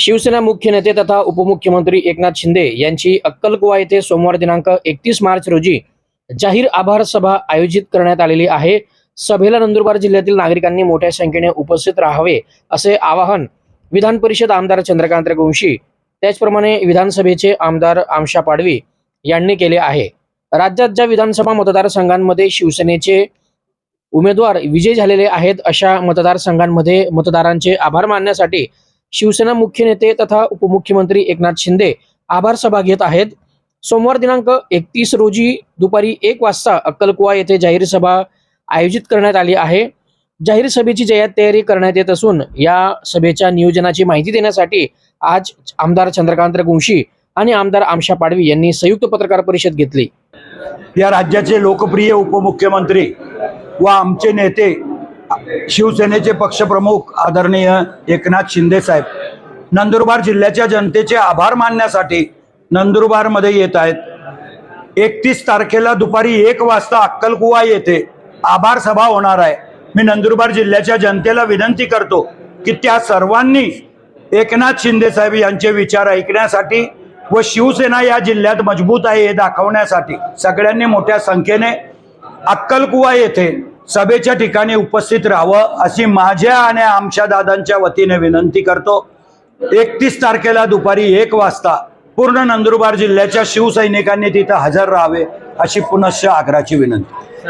शिवसेना मुख्य नेते तथा उपमुख्यमंत्री एकनाथ शिंदे यांची अक्कलकुवा येथे सोमवार दिनांक एकतीस मार्च रोजी जाहीर आभार सभा आयोजित करण्यात आलेली आहे. सभेला नंदुरबार जिल्ह्यातील नागरिकांनी मोठ्या संख्येने उपस्थित राहावे असे आवाहन विधान परिषद आमदार चंद्रकांत रघुवंशी त्याचप्रमाणे विधानसभेचे आमदार आमशा पाडवी यांनी केले आहे. राज्यात ज्या विधानसभा मतदारसंघांमध्ये शिवसेनेचे उमेदवार विजयी झालेले आहेत अशा मतदारसंघांमध्ये मतदारांचे आभार मानण्यासाठी शिवसेना मुख्य नेते तथा उपमुख्यमंत्री एकनाथ शिंदे आभार सभा घेत आहेत. सोमवार दिनांक एकतीस रोजी दुपारी एक वाजता अक्कलकुवा येथे जाहीर सभा आयोजित करण्यात आली आहे. जाहीर सभेची जयात तयारी करण्यात येत असून या सभेच्या नियोजनाची माहिती देण्यासाठी आज आमदार चंद्रकांत रघुवंशी आणि आमदार आमशा पाडवी यांनी संयुक्त पत्रकार परिषद घेतली. या राज्याचे लोकप्रिय उपमुख्यमंत्री व आमचे नेते शिवसेनेचे पक्षप्रमुख आदरणीय एकनाथ शिंदे साहेब नंदुरबार जिल्ह्याच्या जनतेचे आभार मानण्यासाठी नंदुरबारमध्ये येत आहेत. एकतीस तारखेला दुपारी एक वाजता अक्कलकुवा येथे आभार सभा होणार आहे. मी नंदुरबार जिल्ह्याच्या जनतेला विनंती करतो की त्या सर्वांनी एकनाथ शिंदे साहेब यांचे विचार ऐकण्यासाठी व शिवसेना या जिल्ह्यात मजबूत आहे हे दाखवण्यासाठी सगळ्यांनी मोठ्या संख्येने अक्कलकुवा येथे सभेच्या ठिकाणी उपस्थित राहावं अशी माझ्या आणि आमच्या दादांच्या वतीने विनंती करतो. एकतीस तारखेला दुपारी एक वाजता पूर्ण नंदुरबार जिल्ह्याच्या शिवसैनिकांनी तिथं हजर राहावे अशी पुनश्च आग्राची विनंती.